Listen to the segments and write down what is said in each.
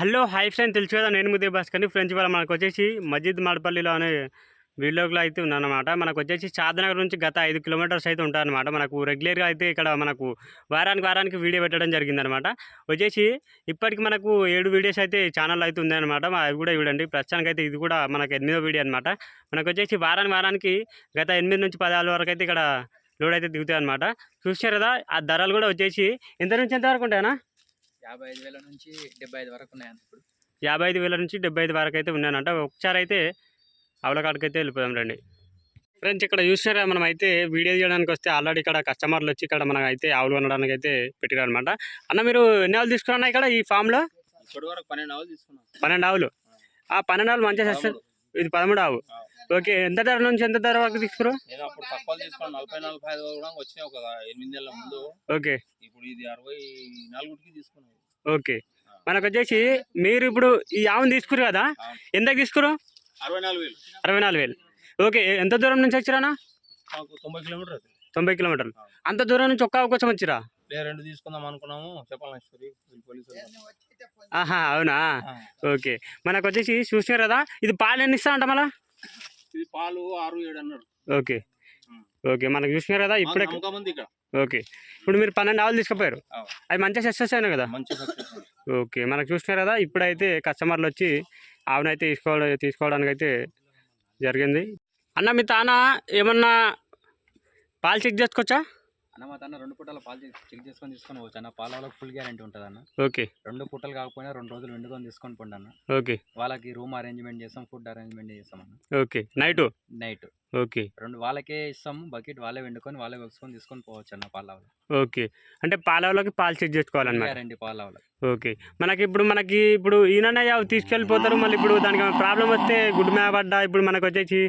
Hello hi friend. తెలుసు కదా నేను ముదే భాస్కర్ని. ఫ్రెండ్స్ ఇవాళ మనకు వచ్చేసి మస్జిద్ మడపల్లిలోనే వీడియోలో అయితే ఉందన్నమాట మనకు వచ్చేసి చాదనగర్ నుంచి గత ఐదు కిలోమీటర్స్ అయితే ఉంటారనమాట మనకు రెగ్యులర్గా అయితే ఇక్కడ మనకు వారానికి వారానికి వీడియో పెట్టడం జరిగిందనమాట వచ్చేసి ఇప్పటికి మనకు ఏడు వీడియోస్ అయితే ఛానల్ అయితే ఉందన్నమాట అవి కూడా చూడండి. ప్రస్తుతానికి అయితే ఇది కూడా మనకు ఎనిమిదో వీడియో అనమాట మనకు వచ్చేసి వారానికి వారానికి గత ఎనిమిది నుంచి పదహారు వరకు అయితే ఇక్కడ లోడ్ అయితే దిగుతాయి అనమాట చూసారు కదా ఆ ధరలు కూడా వచ్చేసి ఎంత నుంచి ఎంత వరకు ఉంటాయనా యాభై ఐదు వేల నుంచి డెబ్బై ఐదు వరకు ఉన్నాయండి ఇప్పుడు. యాభై ఐదు వేల నుంచి డెబ్బై ఐదు వరకు అయితే ఉన్నానంట ఒకసారి అయితే అవలకాడికి అయితే వెళ్ళిపోదాం రండి. ఫ్రెండ్స్ ఇక్కడ చూసినారా మనం అయితే వీడియో చేయడానికి వస్తే ఆల్రెడీ ఇక్కడ కస్టమర్లు వచ్చి ఇక్కడ మనం అయితే ఆవులు కొనడానికి అయితే పెట్టారు అనమాట అన్న మీరు ఎన్ని ఆవులు తీసుకున్నా ఇక్కడ ఈ ఫామ్లో ఇప్పటి వరకు పన్నెండు ఆవులు తీసుకున్నాం. పన్నెండు ఆవులు. ఆ పన్నెండు ఆవులు మంచిగా చేస్తారు ఇది పదమూడు ఆవు. ఓకే ఎంత ధర నుంచి ఎంత ధర వరకు తీసుకురు నేను అప్పుడు తక్కువ తీసుకున్నాను నలభై నలభై ఐదు కూడా వచ్చినాయి ఒక ఎనిమిది నెలల ముందు. ఓకే. ఇప్పుడు ఇది అరవై నాలుగుకి తీసుకున్నాం ఓకే. మనకు వచ్చేసి మీరు ఇప్పుడు ఈ ఆవును తీసుకురు కదా? ఎంతకు తీసుకురు అరవై నాలుగు వేలు. అరవై నాలుగు వేలు. ఓకే ఎంత దూరం నుంచి వచ్చిరానా తొంభై కిలోమీటర్ తొంభై కిలోమీటర్లు. అంత దూరం నుంచి ఒక్క ఆవు కోసం వచ్చిరా? రెండు తీసుకుందాం అనుకున్నాము. చెప్పాలి ఆహా అవునా? ఓకే. మనకు వచ్చేసి చూసినారు కదా ఇది పాలు ఎన్ని ఇస్తా అంట మళ్ళా? ఇది పాలు ఆరు ఏడు అన్నారు. ఓకే. ఓకే. మనకు చూసినారు కదా ఇప్పుడే ఉంది ఇక్కడ. ఓకే. ఇప్పుడు మీరు పన్నెండు ఆవులు తీసుకుపోయారు. అవు. మంచిగా సక్సెస్ అయినా కదా. ఓకే. మనకు చూసినారు కదా ఇప్పుడైతే కస్టమర్లు వచ్చి ఆవునైతే తీసుకోవడం తీసుకోవడానికి అయితే జరిగింది. అన్న మీ తాన ఏమన్నా పాలు చెక్ చేసుకోవచ్చా? అన్న మా తన రెండు పూటల పాలు చెక్ చేసుకొని తీసుకొని పోవచ్చు అన్న. పాల వాళ్ళకి ఫుల్ గ్యారంటీ ఉంటుంది అన్న ఓకే. రెండు పూటలు కాకపోయినా రెండు రోజులు వండుకొని తీసుకొని పోండి అన్న. ఓకే. వాళ్ళకి రూమ్ అరేంజ్మెంట్ చేస్తాం ఫుడ్ అరేంజ్మెంట్ చేస్తాం అన్న. ఓకే. Night night okay. రెండు వాళ్ళకే ఇస్తాము బకెట్ వాళ్ళే వండుకొని వాళ్ళే వేసుకొని తీసుకొని పోవచ్చు అన్న పాల వాళ్ళకి. ఓకే. అంటే పాలవలోకి పాలు చెక్ చేసుకోవాలన్నమాట? గ్యారంటీ పాల వాళ్ళకి. ఓకే. మనకి ఇప్పుడు మనకి ఇప్పుడు ఈయననే తీసుకెళ్ళిపోతారు. మళ్ళీ ఇప్పుడు దానికి ప్రాబ్లం వస్తే గుడ్ మ్యాప్ పడ్డా ఇప్పుడు మనకు వచ్చేసి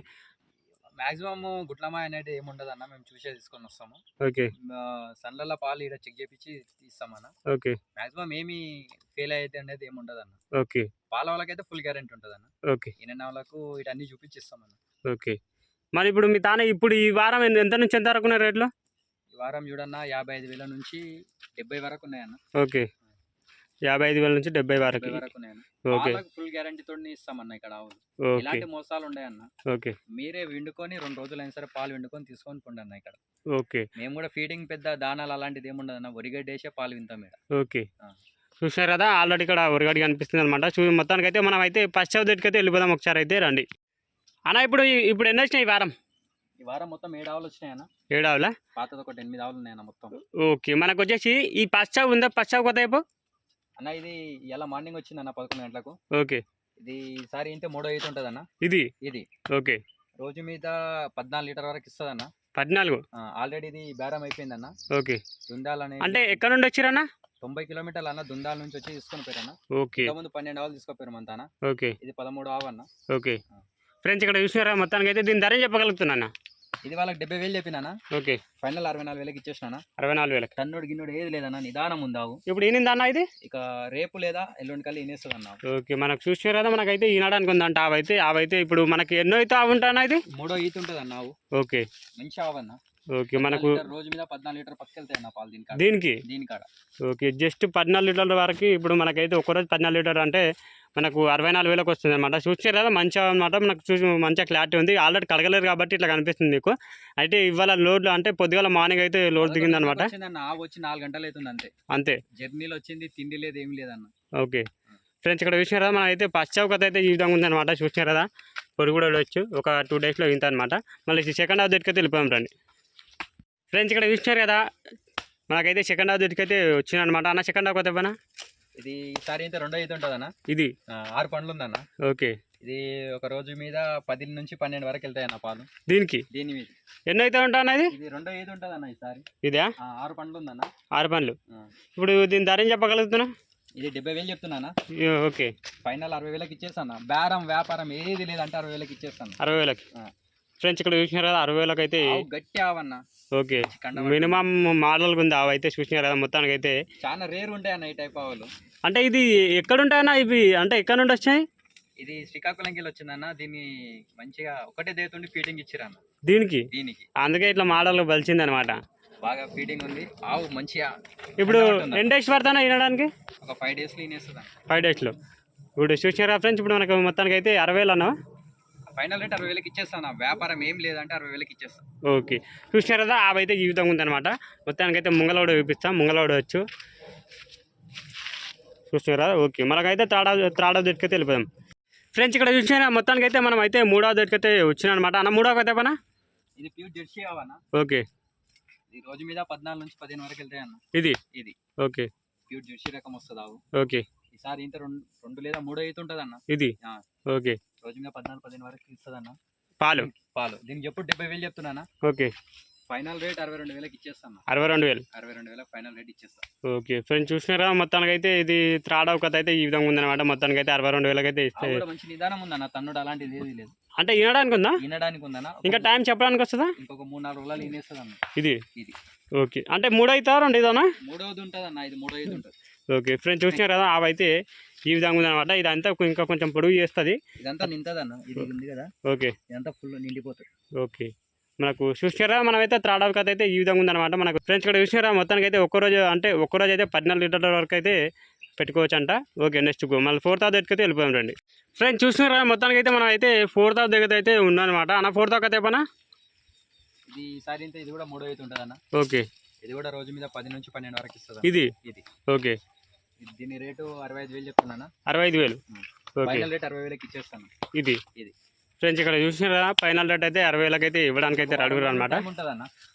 మాక్సిమం గుట్లమాయ అనేది ఏముండదు అన్న మేము చూసే తీసుకొని వస్తాము. ఓకే. సన్లలో పాలు ఇక్కడ చెక్ చేపించి తీస్తాం అన్న ఓకే. మాక్సిమం ఏమి ఫెయిల్ అయితే అనేది ఏముండదు అన్న ఓకే. పాల వాళ్ళకైతే ఫుల్ గ్యారంటీ ఉంటుంది అన్న ఓకే. ఈయన వాళ్ళకు ఇటు అన్ని చూపించిస్తాం అన్న ఓకే. మరి ఇప్పుడు మీ తానే ఇప్పుడు ఈ వారం ఎంత- ఎంత నుంచి ఎంత వరకు ఉన్నాయి రేట్లు? ఈ వారం చూడన్న యాభై ఐదు వేల నుంచి డెబ్బై వరకు ఉన్నాయన్న. ఓకే. యాభై ఐదు వేల నుంచి డెబ్బై వరకు. ఓకే. ఫుల్ గ్యారంటీ తోటి ఇస్తామన్న ఇక్కడ ఆవులు. ఇలాంటి మోసాలు ఉన్నాయన్న ఓకే. మీరే వండుకొని రెండు రోజులు అయినా సరే పాలు వండుకొని తీసుకొని పోండి అన్న ఇక్కడ. ఓకే. మేము కూడా ఫీడింగ్ పెద్ద దానాలు అలాంటిది ఏముండదు అన్న ఒరిగడ్డ వేసే పాలు వింటాం ఇక్కడ. ఓకే. చూసారు కదా ఆల్రెడీ ఇక్కడ ఉరగడి కనిపిస్తుంది అనమాట చూ మొత్తానికి అయితే మనం అయితే ఫస్ట్ దగ్గరికి అయితే వెళ్ళిపోదాం ఒకసారి అయితే రండి. అన్న ఇప్పుడు ఇప్పుడు ఎన్ని వచ్చినాయి ఈ వారం? ఈ వారం మొత్తం ఏడు ఆవులు వచ్చినాయన్న ఏడావులా పాతది ఒకటి ఎనిమిది ఆవులు ఉన్నాయన్న మొత్తం. ఓకే. మనకు వచ్చేసి ఈ పశ్చావు ఉందా? పశ్చావు కొత్త అన్న ఇది ఇలా మార్నింగ్ వచ్చింది అన్న పదకొండు గంటలకు. ఓకే. ఇది ఈసారి ఇంటే మూడో ఈత ఉంటుంది అన్న. ఇది? ఇది. ఓకే. రోజు మీద పద్నాలుగు లీటర్ వరకు ఇస్తుంది అన్న. పద్నాలుగు? ఆల్రెడీ ఇది బేరం అయిపోయింది అన్న. ఓకే. దుందాలు అనేది అంటే ఎక్కడ నుండి వచ్చిరన్నా తొంభై కిలోమీటర్లు అన్న దుందాల నుంచి వచ్చి తీసుకొని పోయారన్న ఓకే. ముందు పన్నెండు ఆవులు తీసుకొని మంతాన ఓకే. ఇది పదమూడు ఆవు అన్న. ఓకే. ఫ్రెండ్స్ ఇక్కడ చూసినారా? మొత్తానికి అయితే దీని ధర చెప్పగలుగుతున్నాను ఇది వాళ్ళకి డెబ్బై వేలు చెప్పినానా ఓకే. ఫైనల్ అరవై నాలుగు వేలకి ఇచ్చేసినానా? అరవై నాలుగు వేలకి. టన్నుడు గిన్నుడు ఏది లేదన్న నిదానం ఉందావు ఇప్పుడు ఈనింది అన్న ఇది? ఇక రేపు లేదా ఎల్లుండి కల్లా ఇనేస్తుంది అన్న. ఓకే మనకు చూసినారు కదా మనకైతే ఈనాడానికి ఉందంట ఆవైతే ఆవైతే ఇప్పుడు మనకి ఎన్నో అయితే ఆవు ఉంటానా ఇది? మూడో ఈత ఉంటుంది అన్న ఆవు. ఓకే. మంచి ఆవు అన్న ఓకే మనకు రోజు మీద పద్నాలుగు లీటర్ పాలు కాడ? దీనికి? దీని కాడ. ఓకే జస్ట్ పద్నాలుగు లీటర్ల వరకు ఇప్పుడు మనకైతే ఒక్కరోజు పద్నాలుగు లీటర్ అంటే మనకు అరవై నాలుగు వేలకు వస్తుంది అనమాట చూసారు కదా మంచిగా అనమాట మనకు చూసి మంచిగా క్లారిటీ ఉంది. ఆల్రెడీ కడగలేరు కాబట్టి ఇట్లా కనిపిస్తుంది మీకు. అయితే ఇవాళ లోడ్ అంటే పొద్దుగాల మార్నింగ్ అయితే లోడ్ దిగింది అనమాట వచ్చి నాలుగు గంటలు అవుతుంది అంతే. అంతే. జర్నీలో వచ్చింది తిండి లేదు ఏం లేదన్న. ఓకే. ఫ్రెండ్స్ ఇక్కడ చూసినారు కదా మనం అయితే పశ్చావకత అయితే ఈ విధంగా ఉందన్నమాట చూసినారు కదా పొడి కూడా వచ్చు ఒక టూ డేస్లో ఇంత అనమాట మళ్ళీ సెకండ్ హాఫ్ దగ్గరికి వెళ్ళిపోయాం రండి ఫ్రెండ్స్ ఇక్కడ చూసినారు కదా మనకైతే సెకండ్ హాఫ్ దగ్గరికి అయితే వచ్చిందనమాట అన్న సెకండ్ హాఫ్ పైన? ఇది ఈసారి అయితే రెండో ఈత ఉంటుంది అన్న ఇది ఆరు పండ్లు ఉందన్న. ఓకే. ఇది ఒక రోజు మీద పది నుంచి పన్నెండు వరకు వెళ్తాయి అన్న పాలు. దీనికి? దీని మీద. ఎన్నో అయితే ఉంటా ఇది? రెండో ఈత ఉంటుంది అన్న ఈసారి. ఇదా? ఆరు పండ్లు ఉందన్న. ఆరు పనులు. ఆ. ఇప్పుడు దీని ధర ఏం చెప్పగలుగుతున్నా? ఇది డెబ్బై వేలు చెప్తున్నానా? ఓకే. ఫైనల్ అరవై వేలకి ఇచ్చేస్తాను? బేరం వ్యాపారం ఏది లేదంటే అరవై వేలకి ఇచ్చేస్తాను? అరవై వేలకి. ఫ్రెండ్స్ ఇక్కడ చూసినారు కదా అరవై వేలకి అయితే గట్టి ఆవన్న. ఓకే. మినిమం మోడల్గా ఉంది అవి అయితే చూసినారు కదా మొత్తానికి అయితే చాలా రేర్ ఉంటాయి అన్న ఈ టైప్ ఆవులు. అంటే ఇది ఎక్కడ ఉంటాయన్నా ఇవి అంటే ఎక్కడ నుండి వచ్చాయి? ఇది శ్రీకాకుళంకి వెళ్ళి వచ్చిందన్న దీన్ని మంచిగా ఒకటే దేతుండి ఫీడింగ్ ఇచ్చిరన్న. దీనికి? దీనికి. అందుకే ఇట్లా మోడల్ బలిచింది అనమాట బాగా ఫీడింగ్ ఉంది. ఆవు మంచిగా ఇప్పుడు? ఎన్ని డేస్ పడతానా వినడానికి ఒక ఫైవ్ డేస్లో ఇనేస్తుంది ఫైవ్ డేస్లో ఇప్పుడు చూసినారా ఫ్రెండ్స్ ఇప్పుడు మనకు మొత్తానికి అయితే అరవై వేలు అన్నావా ఫైనల్ రేట్ అరవై వేలకి ఇచ్చేస్తాను. వ్యాపారం ఏం లేదంటే అరవై వేలకి ఇచ్చేస్తాను ఓకే. చూసినారు కదా అవి అయితే ఈ విధంగా ఉందన్నమాట. మొత్తానికి అయితే ముంగలవాడు చూపిస్తాం ముంగలవాడు వచ్చు. చూసినారా? ఓకే. మనకైతే త్రాడా త్రాడా దొరికైతే వెళ్ళిపోదాం. ఫ్రెండ్స్ ఇక్కడ చూసినారా? మొత్తానికి అయితే మనం అయితే మూడవ దొరికైతే వచ్చినాం అనమాట అన్న మూడవ కథ పనా ఇది ప్యూర్ జెర్సీ అవన్నా ఓకే. ఈ రోజు మీద పద్నాలుగు నుంచి పదిహేను వరకు వెళ్తాయి అన్న. ఇది? ఇది. ఓకే. ప్యూర్ జెర్సీ రకం వస్తుంది ఓకే. ఈసారి ఇంత రెండు రెండు లేదా మూడో అయితే ఉంటుంది అన్న ఇది. ఓకే. రోజు మీద పద్నాలుగు పదిహేను వరకు ఇస్తుంది అన్న పాలు పాలు. దీనికి ఎప్పుడు డెబ్బై వేలు చెప్తున్నానా? ఓకే. ఫైనల్ రేట్ అరవై రెండు వేలకి ఇచ్చేస్తాను. అరవై రెండు వేలు? అరవై రెండు వేలకు ఫైనల్ రేట్ ఇచ్చేస్తాను ఓకే. ఫ్రెండ్స్ చూసినారా? మొత్తానికి అయితే ఇది త్రాడవ కథ అయితే ఈ విధంగా ఉందన్నమాట. మొత్తానికి అయితే అరవై రెండు వేలకి అయితే ఇస్తే మంచి నిదానం ఉందన్న. తన్నుడు అలాంటిది ఏది లేదు. అంటే వినడానికి ఉందా? వినడానికి ఉందన్న. ఇంకా టైం చెప్పడానికి వస్తుందా? ఇంకొక మూడు నాలుగు రోజులు వినేస్తుంది అన్న ఇది? ఇది. ఓకే. అంటే మూడు అవుతా రెండు ఇదానా మూడవది ఉంటుంది అన్న ఇది మూడో ఇది ఉంటుంది. ఓకే. ఫ్రెండ్స్ చూసినారు? కదా అవి అయితే ఈ విధంగా ఉందన్నమాట. ఇదంతా ఇంకా కొంచెం పొడుగు చేస్తుంది. ఇదంతా నింతదన్న. ఇది ఉంది కదా. ఓకే. ఇదంతా ఫుల్ నిండిపోతుంది. ఓకే. మనకు చూసినారా? మనమైతే త్రాడవ కథ అయితే ఈ విధంగా ఉందన్నమాట. మనకు ఫ్రెండ్స్ ఇక్కడ చూసినారా? మొత్తానికి అయితే ఒక్కరోజు అంటే ఒక్కరోజు అయితే పద్నాలుగు లీటర్ల వరకు అయితే పెట్టుకోవచ్చు అంట ఓకే నెక్స్ట్ మళ్ళీ ఫోర్త్ ఆఫ్ దగ్గరికి అయితే వెళ్ళిపోయాం రండి. ఫ్రెండ్స్ చూసినారా? మొత్తానికి అయితే మనం అయితే ఫోర్త్ ఆఫ్ దగ్గర అయితే ఉందన్నమాట. అన్న ఫోర్త్ ఆఫ్ అయితే పనా ఇది ఈసారి ఇది కూడా మూడో అయితే ఉంటుంది అన్న ఓకే. ఇది కూడా రోజు మీద పది నుంచి పన్నెండు వరకు ఇస్తుంది ఇది? ఇది. ఓకే. దీని రేటు అరవై ఐదు వేలు చెప్తున్నానా అరవై ఐదు వేలు. ఫైనల్ రేట్ అరవై వేలకి ఇచ్చేస్తాను. ఇది. ఇది. ఫ్రెండ్స్ ఇక్కడ చూసినారా ఫైనల్ రేట్ అయితే అరవై వేలకి అయితే ఇవ్వడానికి అయితే అడుగురు అనమాట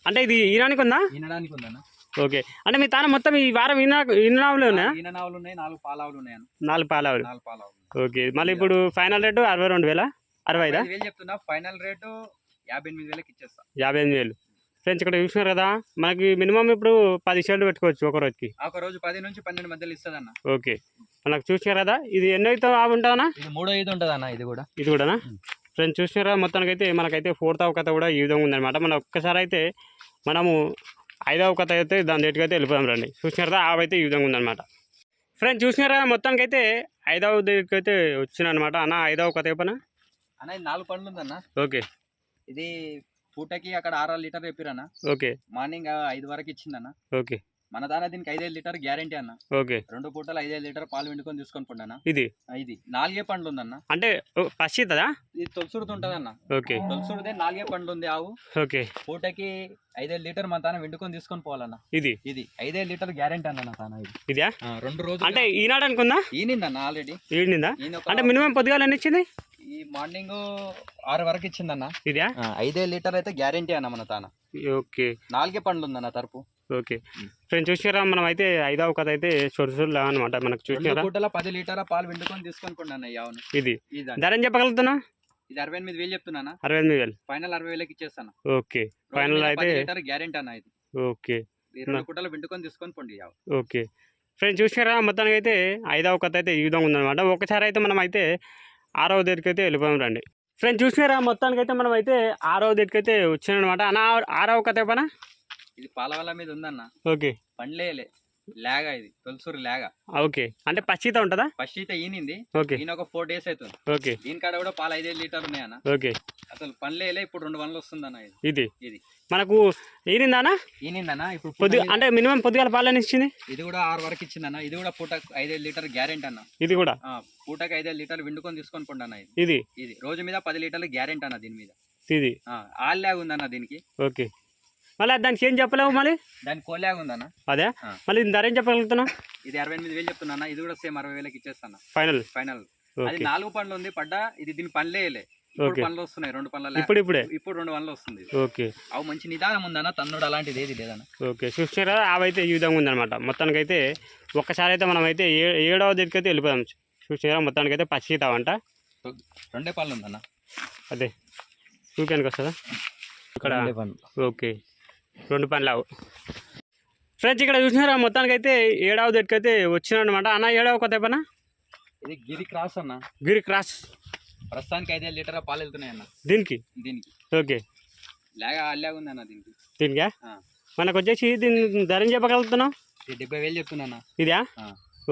అంటే ఇది ఈనానికి ఉందా? వినడానికి ఉందన్న. ఓకే. అంటే మీ తాను మొత్తం ఈ వారం ఈనా ఈనావులు ఉన్నాయా ఈన నావులు ఉన్నాయి నాలుగు పాలావులు ఉన్నాయి నాలుగు పాలావులు. నాలుగు పాలావులు ఓకే. మళ్ళీ ఇప్పుడు ఫైనల్ రేటు అరవై రెండు వేల? అరవై ఐదా? ఐదు వేలు చెప్తున్నా ఫైనల్ రేటు యాభై ఎనిమిది వేలకి ఇచ్చేస్తా. యాభై ఎనిమిది వేలు. ఫ్రెండ్స్ ఇక్కడ చూసినారు కదా మనకి మినిమం ఇప్పుడు పది షేర్లు పెట్టుకోవచ్చు ఒక రోజుకి. ఒక రోజు పది నుంచి పన్నెండు మధ్యలో ఇస్తుంది అన్న ఓకే. మనకు చూసినారు కదా ఇది ఎన్నో అయితే ఉంటుందన్నా? ఇది మూడో ఐదు ఉంటుంది అన్న ఇది కూడా. ఇది కూడానా. ఫ్రెండ్స్ చూసినారా మొత్తానికి అయితే మనకైతే ఫోర్త్ కథ కూడా ఈ విధంగా ఉందన్నమాట. మనం ఒక్కసారి అయితే మనము ఐదవ కథ అయితే దాని రేటుకి అయితే వెళ్ళిపోదాం రండి. చూసినారా ఆవు అయితే ఈ విధంగా ఉందన్నమాట. ఫ్రెండ్స్ చూసినారా మొత్తానికి అయితే ఐదవ దగ్గరికి అయితే వచ్చినమాట అన్న ఐదవ కథ చెప్పనా? అన్న ఇది నాలుగు పండ్లు ఉందన్న. ఓకే. ఇది పూటకి అక్కడ ఆరు లీటర్ చెప్పిరన్న. ఓకే. మార్నింగ్ ఐదు వరకు ఇచ్చిందన్న. ఓకే. మన దాని దీనికి ఐదైదు లీటర్ గ్యారంటీ అన్న. ఓకే. రెండు పూటలు ఐదైదు లీటర్ పాలు వండుకొని తీసుకొని పోండి అన్న ఇది ఇది. నాలుగే పండ్లు ఉందన్న. అంటే పచ్చిదా ఇది తొలసుడుతుంటది అన్న ఓకే. తొలసుడిదే నాలుగే పండ్లు ఉంది ఆవు. ఓకే. పూటకి ఐదైదు లీటర్ మన తాన వండుకొని తీసుకొని పోవాలన్న. ఇది? ఇది. ఐదైదు లీటర్ గ్యారంటీ అన్న తాన ఇది. రెండు రోజులు అంటే ఈనాడు అనుకుందా? ఈనిందన్న ఆల్రెడీ. ఈయన అంటే మినిమం పొద్దుగాల ఎన్ని ఇచ్చింది? ఈ మార్నింగ్ ఆరు వరకు ఇచ్చిందన్న. ఇదా? ఐదే లీటర్ అయితే గ్యారంటీ అన్న మన తాన. ఓకే. నాలుగే పండ్లు ఉందన్న తరపు. ఓకే. ఫ్రెండ్స్ చూసారా మనం అయితే ఐదవ కథ అయితే చొరుసులు అనమాట మనకు చూసారా పూటల పది లీటర్ పాలు వండుకొని తీసుకొని ఆవును. ఇది. ధర ఏం చెప్పగలుగుతున్నా? ఇది అరవై ఎనిమిది వేలు చెప్తున్నానా? అరవై ఎనిమిది వేలు. ఫైనల్ అరవై వేలకి ఇచ్చేస్తాను. ఓకే. ఫైనల్ అయితే లీటర్ గ్యారెంటీ అన్న ఇది. ఓకే. రెండు పూటలు వండుకొని తీసుకొని పోండి ఓకే. ఫ్రెండ్స్ చూసారా మొత్తానికి అయితే ఐదవ కథ అయితే ఈ విధంగా ఉందన్నమాట. ఒకసారి అయితే మనం అయితే ఆరవ అయితే వెళ్ళిపోయాం రండి. ఫ్రెండ్స్ చూసినారా? మొత్తానికి అయితే మనం అయితే ఆరవ అయితే వచ్చానమాట అన్న ఆరవ కథ పనా ఇది పాల వల్ల మీద ఉందన్న. ఓకే. పండ్లేలే లేగా ఇది తొలసూరు లేగా. ఓకే. అంటే పచ్చిత ఉంటుందా? అయితే ఈనింది. ఓకే. ఈయన ఒక ఫోర్ డేస్ అవుతుంది ఓకే. దీని కాడ కూడా పాలు ఐదైదు లీటర్లు ఉన్నాయన్న. ఓకే. అసలు పండ్లేలే ఇప్పుడు రెండు వన్లు వస్తుందన్న ఇది. ఇది? ఇది. మనకు ఈనిందానా? ఈనిందన్న ఇప్పుడు పొద్దు అంటే మినిమం పొద్దుగాల పాలని ఇచ్చింది? ఇది కూడా ఆరు వరకు ఇచ్చిందన్న. ఇది కూడా పూట ఐదైదు లీటర్ గ్యారెంటీ అన్న. ఇది కూడా? పూటకి ఐదైదు లీటర్లు వండుకొని తీసుకొని పోండి అన్న ఇది. ఇది? రోజు మీద పది లీటర్లు గ్యారెంటీ అన్న దీని మీద. ఇది? ఆల్లాగ్ ఉందన్న దీనికి. ఓకే. మళ్ళీ దానికి ఏం చెప్పలేవు మళ్ళీ? దాని కోలాగ్ ఉందన్న. అదే. మళ్ళీ దీని ధర ఏం చెప్పగలుగుతున్నా ఇది అరవై ఎనిమిది వేలు చెప్తున్నా ఇది కూడా సేమ్ అరవై వేలకి ఇచ్చేస్తాను. ఫైనల్? ఫైనల్. అది నాలుగు పండ్లు ఉంది పడ్డా ఇది దీని. ఇప్పుడు. పండ్లు వస్తున్నాయి రెండు పండ్ల ఇప్పుడు ఇప్పుడే? ఇప్పుడు రెండు పండ్లు వస్తుంది. ఓకే. అవి మంచి నిదానం ఉందన్న తన్నుడు అలాంటిది ఏది లేదన్న. ఓకే. చూసారా అవైతే ఈ విధంగా ఉందన్నమాట. మొత్తానికి అయితే ఒక్కసారి అయితే మనం అయితే ఏడవ దగ్గరికి అయితే వెళ్ళిపోదాం. చూసారా మొత్తానికి అయితే పచ్చి తావంట రెండే పళ్ళు ఉందన్న. అదే. చూపానికి వస్తుందా? ఇక్కడ ఓకే. రెండు పనులు ఫ్రెండ్స్ ఇక్కడ చూసినారా? మొత్తానికి అయితే ఏడవ దగ్గరికి అయితే వచ్చినాడనమాట అన్న ఏడవ కొత్త పనా ఇది గిరి క్రాస్ అన్న. గిరి క్రాస్. ప్రస్తుతానికి ఐదు లీటర్ పాలు వెళ్తున్నాయి అన్న. దీనికి? దీనికి. ఓకే. లేగా అల్లాగా ఉంది అన్న దీనికి. దీనికా. మనకు వచ్చేసి దీని ధర చెప్పగలుగుతున్నాం ఇది డెబ్బై వేలు చెప్తున్నా ఇదా.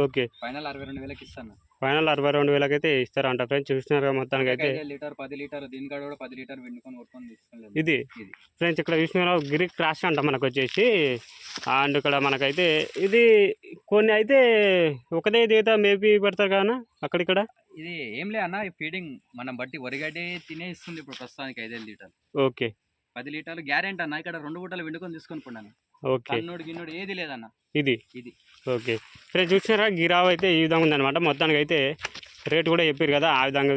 ఓకే. ఫైనల్ అరవై రెండు వేలకి ఇస్తాను ఫైనల్ అరవై రెండు వేలకి అయితే ఇస్తారంట ఫ్రెండ్స్. చూసినారు మొత్తానికి అయితే ఐదు లీటర్ పది లీటర్ దీని కాడ కూడా పది లీటర్ వెండుకొని కొట్టుకొని ఇది. ఫ్రెండ్స్ ఇక్కడ చూసినారు గిరి క్రాష్ అంట మనకు వచ్చేసి అండ్ ఇక్కడ మనకైతే ఇది కొన్ని అయితే ఒకదే దీత మేపీ పెడతారు కదా అక్కడిక్కడ? ఇది ఏం లే అన్న ఫీడింగ్ మనం బట్టి వరిగడ్డి తినే ఇస్తుంది ఇప్పుడు ప్రస్తుతానికి ఐదేళ్ళు లీటర్. ఓకే. పది లీటర్లు గ్యారెంటీ అన్న ఇక్కడ రెండు బుట్టలు వెండుకొని తీసుకొని పోండి ఓకే. కన్నుడు గిన్నుడు ఏది లేదన్న. ఇది. ఇది. ఓకే. ఫ్రెండ్స్ చూసినారా గిరావ్ అయితే ఈ విధంగా ఉందన్నమాట. మొత్తానికి అయితే రేట్ కూడా చెప్పారు కదా ఆ విధంగా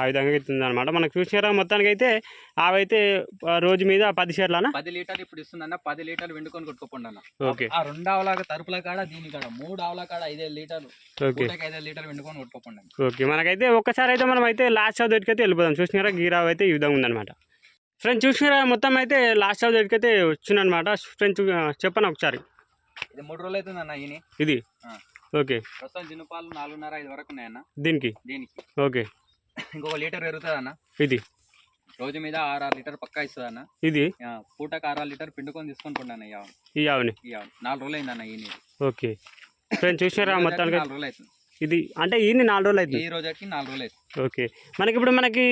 ఆ విధంగా అయితే ఉందన్నమాట. మనకు చూసినారా మొత్తానికి అయితే అవైతే రోజు మీద పది షేర్లనా? పది లీటర్లు ఇప్పుడు ఇస్తుందన్న. పది లీటర్లు వెండుకొని కొట్టుకోపోండి అన్న ఓకే. ఆ రెండు ఆవుల తరుపుల కాడ దీని కాడ మూడు ఆవుల కాడ ఐదేళ్ళు లీటర్లు ఓకే. లీటర్లు వెండుకొని కొట్టుకోపోండి ఓకే. మనకైతే ఒక్కసారి అయితే మనం అయితే లాస్ట్ ఆఫ్ దగ్గరికి అయితే వెళ్ళిపోదాం. చూసినారా? గీరావ్ అయితే ఈ విధంగా ఉందన్నమాట. ఫ్రెండ్స్ చూసినారా? మొత్తం అయితే లాస్ట్ ఆఫ్ దగ్గరికి అయితే వచ్చిందనమాట ఫ్రెండ్స్ చెప్పండి ఒకసారి? ఇది మూడు రోజులు అవుతుంది అన్న ఈయన. ఇది. ఓకే. ప్రస్తుతం జిన్నుపాలు నాలుగున్నర ఐదు వరకు ఉన్నాయన్న. దీనికి? దీనికి. ఓకే. ఇంకొక లీటర్ పెరుగుతుంది అన్న ఇది? రోజు మీద ఆరు ఆరు లీటర్ పక్కా ఇస్తుంది అన్న ఇది పూటకు ఆరు ఆరు లీటర్ పిండుకొని తీసుకొని పోండి అన్న ఈ ఆవును. ఈ ఆవుని? ఈ ఆవును. నాలుగు రోజులు అయింది అన్న ఈయన. ఓకే. ఫ్రెండ్స్ చూసినారా మొత్తానికి? నాలుగు రోజులు అవుతుంది. ఇది? అంటే ఈయన నాలుగు రోజులు అవుతుంది? ఈ రోజుకి నాలుగు రోజులు అవుతుంది. ఓకే. మనకి ఇప్పుడు మనకి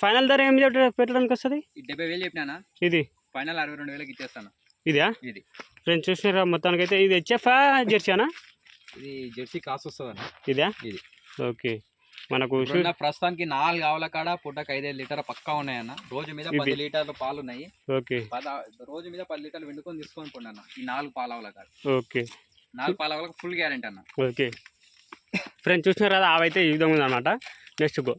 ఫైనల్ ధర ఏం పెట్టడానికి వస్తుంది? ఈ డెబ్బై వేలు చెప్పినా ఇది? ఫైనల్ అరవై రెండు వేలకి ఇచ్చేస్తాను. ఇదా? ఇది. ఫ్రెండ్స్ చూసినారా? మొత్తానికి అయితే ఇది హెచ్ఎఫా జెర్సీనా? ఇది జెర్సీ కాస్ట్ వస్తుంది అన్న ఇదా? ఇది. ఓకే. మనకు ప్రస్తుతానికి నాలుగు ఆవుల కాడ పూటకు ఐదేళ్ళు లీటర్ పక్కా ఉన్నాయన్న. రోజు మీద. పది లీటర్లు పాలు ఉన్నాయి ఓకే రోజు మీద పది లీటర్లు వెండుకొని తీసుకొని పోండి అన్న ఈ నాలుగు పాలవల కాడ. ఓకే. నాలుగు పాలవలకు ఫుల్ గ్యారెంటీ అన్న. ఓకే. ఫ్రెండ్స్ చూసినారు? కదా అవైతే ఈ విధంగా ఉందన్నమాట. Next go.